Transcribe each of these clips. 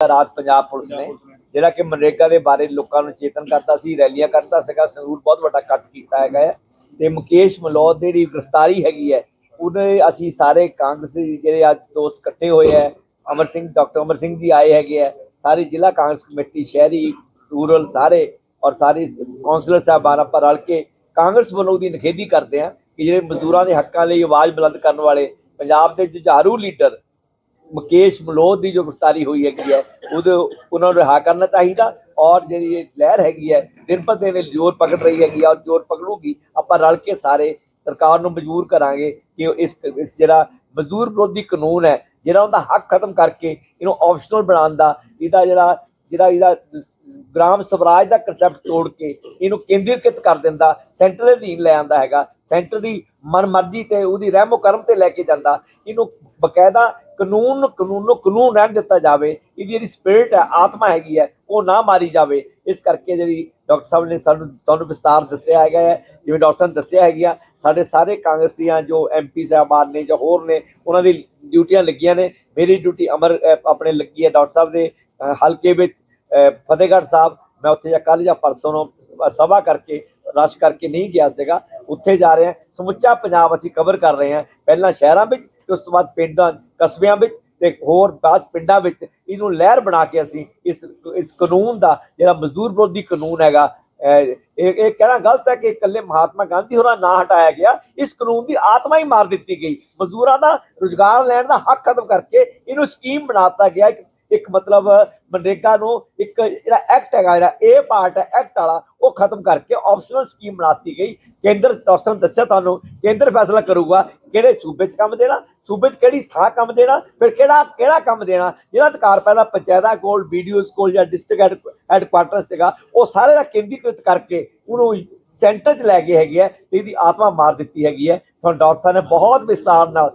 ਰਾਤ ਪੰਜਾਬ ਪੁਲਿਸ ਨੇ ਜਿਹੜਾ ਕਿ ਮਨਰੇਗਾ ਦੇ ਬਾਰੇ ਲੋਕਾਂ ਨੂੰ ਚੇਤਨ ਕਰਤਾ ਸੀ, ਰੈਲੀਆਂ ਕਰਤਾ ਸੀਗਾ, ਸੰਗਰੂਰ ਬਹੁਤ ਵੱਡਾ ਕੱਟ ਕੀਤਾ ਹੈਗਾ ਹੈ ਤੇ ਮੁਕੇਸ਼ ਮਲੌਦ ਦੀ ਜਿਹੜੀ ਗ੍ਰਿਫਤਾਰੀ ਹੈਗੀ ਹੈ, ਉਹਦੇ ਅਸੀਂ ਸਾਰੇ ਕਾਂਗਰਸੀ ਜਿਹੜੇ ਅੱਜ ਦੋਸਤ ਇਕੱਠੇ ਹੋਏ ਹੈ, ਅਮਰ ਸਿੰਘ, ਡਾਕਟਰ ਅਮਰ ਸਿੰਘ ਜੀ ਆਏ ਹੈਗੇ ਹੈ, ਸਾਰੇ ਜ਼ਿਲ੍ਹਾ ਕਾਂਗਰਸ ਕਮੇਟੀ, ਸ਼ਹਿਰੀ, ਰੂਰਲ ਸਾਰੇ ਔਰ ਸਾਰੇ ਕੌਂਸਲਰ ਸਾਹਿਬਾਨ ਆਪਾਂ ਰਲ ਕੇ ਕਾਂਗਰਸ ਵੱਲੋਂ ਦੀ ਨਿਖੇਧੀ ਕਰਦੇ ਹਾਂ ਕਿ ਜਿਹੜੇ ਮਜ਼ਦੂਰਾਂ ਦੇ ਹੱਕਾਂ ਲਈ ਆਵਾਜ਼ ਬੁਲੰਦ ਕਰਨ ਵਾਲੇ ਪੰਜਾਬ ਦੇ ਜੁਝਾਰੂ ਲੀਡਰ ਮੁਕੇਸ਼ ਮਲੋਦ ਦੀ ਜੋ ਗ੍ਰਿਫਤਾਰੀ ਹੋਈ ਹੈਗੀ ਹੈ, ਉਹਦੇ ਉਹਨਾਂ ਨੂੰ ਰਿਹਾ ਕਰਨਾ ਚਾਹੀਦਾ ਔਰ ਜਿਹੜੀ ਇਹ ਲਹਿਰ ਹੈਗੀ ਹੈ ਦਿਨ ਪਰ ਦਿਨ ਇਹ ਜ਼ੋਰ ਪਕੜ ਰਹੀ ਹੈਗੀ ਆ ਔਰ ਜ਼ੋਰ ਪਕੜੂਗੀ, ਆਪਾਂ ਰਲ ਕੇ ਸਾਰੇ ਸਰਕਾਰ ਨੂੰ ਮਜਬੂਰ ਕਰਾਂਗੇ ਕਿ ਇਸ ਜਿਹੜਾ ਮਜ਼ਦੂਰ ਵਿਰੋਧੀ ਕਾਨੂੰਨ ਹੈ, ਜਿਹੜਾ ਉਹਦਾ ਹੱਕ ਖਤਮ ਕਰਕੇ ਇਹਨੂੰ ਆਪਸ਼ਨਲ ਬਣਾਉਣ ਦਾ, ਇਹਦਾ ਜਿਹੜਾ ਜਿਹੜਾ ਇਹਦਾ ਗ੍ਰਾਮ ਸਵਰਾਜ ਦਾ ਕਨਸੈਪਟ ਤੋੜ ਕੇ ਇਹਨੂੰ ਕੇਂਦਰੀਕ੍ਰਿਤ ਕਰ ਦਿੰਦਾ ਸੈਂਟਰ ਦੇ ਅਧੀਨ ਲੈ ਆਂਦਾ ਹੈਗਾ ਸੈਂਟਰ ਦੀ ਮਨਮਰਜ਼ੀ ਤੇ ਉਹਦੀ ਰਹਿਮੋ ਕਰਮ ਤੇ ਲੈ ਕੇ ਜਾਂਦਾ। ਇਹਨੂੰ ਬਕਾਇਦਾ ਕਾਨੂੰਨ ਨੂੰ ਕਾਨੂੰਨ ਰਹਿਣ ਦਿੱਤਾ ਜਾਵੇ, ਇਹਦੀ ਜਿਹੜੀ ਸਪਿਰਿਟ ਹੈ, ਆਤਮਾ ਹੈਗੀ ਹੈ, ਉਹ ਨਾ ਮਾਰੀ ਜਾਵੇ। ਇਸ ਕਰਕੇ ਜਿਹੜੀ ਡਾਕਟਰ ਸਾਹਿਬ ਨੇ ਸਾਨੂੰ ਤੁਹਾਨੂੰ ਵਿਸਤਾਰ ਦੱਸਿਆ ਹੈਗਾ ਹੈ, ਜਿਵੇਂ ਡਾਕਟਰ ਸਾਹਿਬ ਨੇ ਦੱਸਿਆ ਹੈਗੀਆਂ ਸਾਡੇ ਸਾਰੇ ਕਾਂਗਰਸੀਆਂ ਜੋ ਐਮਪੀ ਸਾਹਿਬਾਨ ਨੇ ਜਾਂ ਹੋਰ ਨੇ, ਉਹਨਾਂ ਦੀ ਡਿਊਟੀਆਂ ਲੱਗੀਆਂ ਨੇ। ਮੇਰੀ ਡਿਊਟੀ ਅਮਰ ਆਪਣੇ ਲੱਗੀ ਹੈ ਡਾਕਟਰ ਸਾਹਿਬ ਦੇ ਹਲਕੇ ਵਿੱਚ। ਫਤਿਹਗੜ੍ਹ ਸਾਹਿਬ, ਮੈਂ ਉੱਥੇ ਜਾਂ ਕੱਲ ਜਾਂ ਪਰਸੋਂ ਨੂੰ ਸਭਾ ਕਰਕੇ, ਰਸ਼ ਕਰਕੇ ਨਹੀਂ ਗਿਆ ਸੀਗਾ। ਉੱਥੇ ਜਾ ਰਹੇ ਹਾਂ ਸਮੁੱਚਾ ਪੰਜਾਬ ਅਸੀਂ ਕਵਰ ਕਰ ਰਹੇ ਹਾਂ। ਪਹਿਲਾਂ ਸ਼ਹਿਰਾਂ ਵਿੱਚ, ਤੇ ਉਸ ਤੋਂ ਬਾਅਦ ਪਿੰਡਾਂ, ਕਸਬਿਆਂ ਵਿੱਚ, ਤੇ ਹੋਰ ਬਾਅਦ ਪਿੰਡਾਂ ਵਿੱਚ ਇਹਨੂੰ ਲਹਿਰ ਬਣਾ ਕੇ ਅਸੀਂ ਇਸ ਇਸ ਕਾਨੂੰਨ ਦਾ, ਜਿਹੜਾ ਮਜ਼ਦੂਰ ਵਿਰੋਧੀ ਕਾਨੂੰਨ ਹੈਗਾ ਇਹ ਇਹ ਕਹਿਣਾ ਗਲਤ ਹੈ ਕਿ ਇਕੱਲੇ ਮਹਾਤਮਾ ਗਾਂਧੀ ਹੋਰਾਂ ਨਾ ਹਟਾਇਆ ਗਿਆ। ਇਸ ਕਾਨੂੰਨ ਦੀ ਆਤਮਾ ਹੀ ਮਾਰ ਦਿੱਤੀ ਗਈ। ਮਜ਼ਦੂਰਾਂ ਦਾ ਰੁਜ਼ਗਾਰ ਲੈਣ ਦਾ ਹੱਕ ਖਤਮ ਕਰਕੇ ਇਹਨੂੰ ਸਕੀਮ ਬਣਾਤਾ ਗਿਆ। ਇੱਕ ਮਤਲਬ ਮਨਰੇਗਾ ਨੂੰ ਇੱਕ ਜਿਹੜਾ ਐਕਟ ਹੈਗਾ, ਜਿਹੜਾ ਇਹ ਪਾਰਟ ਹੈ ਐਕਟ ਵਾਲਾ, ਉਹ ਖਤਮ ਕਰਕੇ ਆਪਸ਼ਨਲ ਸਕੀਮ ਬਣਾਤੀ ਗਈ। ਕੇਂਦਰ ਡਾਕਟਰ ਨੇ ਦੱਸਿਆ ਤੁਹਾਨੂੰ, ਕੇਂਦਰ ਫੈਸਲਾ ਕਰੂਗਾ ਕਿਹੜੇ ਸੂਬੇ 'ਚ ਕੰਮ ਦੇਣਾ, ਸੂਬੇ 'ਚ ਕਿਹੜੀ ਥਾਂ ਕੰਮ ਦੇਣਾ, ਫਿਰ ਕਿਹੜਾ ਕਿਹੜਾ ਕੰਮ ਦੇਣਾ। ਜਿਹੜਾ ਅਧਿਕਾਰ ਪਹਿਲਾਂ ਪੰਚਾਇਤਾਂ ਕੋਲ ਵੀਡੀਓਜ਼ ਕੋਲ ਜਾਂ ਡਿਸਟ੍ਰਿਕਟ ਹੈਡਕੁਆਟਰ ਸੀਗਾ, ਉਹ ਸਾਰੇ ਦਾ ਕੇਂਦਰੀਕ੍ਰਿਤ ਕਰਕੇ ਉਹਨੂੰ ਸੈਂਟਰ 'ਚ ਲੈ ਗਏ ਹੈਗੇ ਹੈ ਤੇ ਇਹਦੀ ਆਤਮਾ ਮਾਰ ਦਿੱਤੀ ਹੈਗੀ ਹੈ। ਤੁਹਾਨੂੰ ਡਾਕਟਰ ਸਾਹਿਬ ਨੇ ਬਹੁਤ ਵਿਸਤਾਰ ਨਾਲ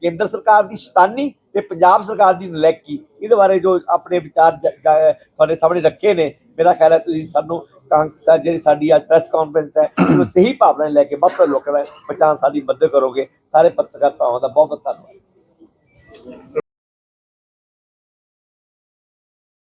ਕੇਂਦਰ ਸਰਕਾਰ ਦੀ ਸ਼ੈਤਾਨੀ ਤੇ ਪੰਜਾਬ ਸਰਕਾਰ ਦੀ ਨਲੈਕੀ, ਇਹਦੇ ਬਾਰੇ ਜੋ ਆਪਣੇ ਵਿਚਾਰ ਤੁਹਾਡੇ ਸਾਹਮਣੇ ਰੱਖੇ ਨੇ, ਮੇਰਾ ਖਿਆਲ ਹੈ ਤੁਸੀਂ ਸਾਨੂੰ ਕਾਂਗਰਸ ਜਿਹੜੀ ਸਾਡੀ ਅੱਜ ਪ੍ਰੈਸ ਕਾਨਫਰੰਸ ਹੈ, ਉਹਨੂੰ ਸਹੀ ਭਾਵਨਾ ਨਾਲ ਲੈ ਕੇ ਬਹੁਤ ਤੋਂ ਲੋਕਾਂ ਦਾ ਬਚਾਉਣ ਸਾਡੀ ਮਦਦ ਕਰੋਗੇ। ਸਾਰੇ ਪੱਤਰਕਾਰ ਭਾਵਾਂ ਦਾ ਬਹੁਤ ਬਹੁਤ ਧੰਨਵਾਦ।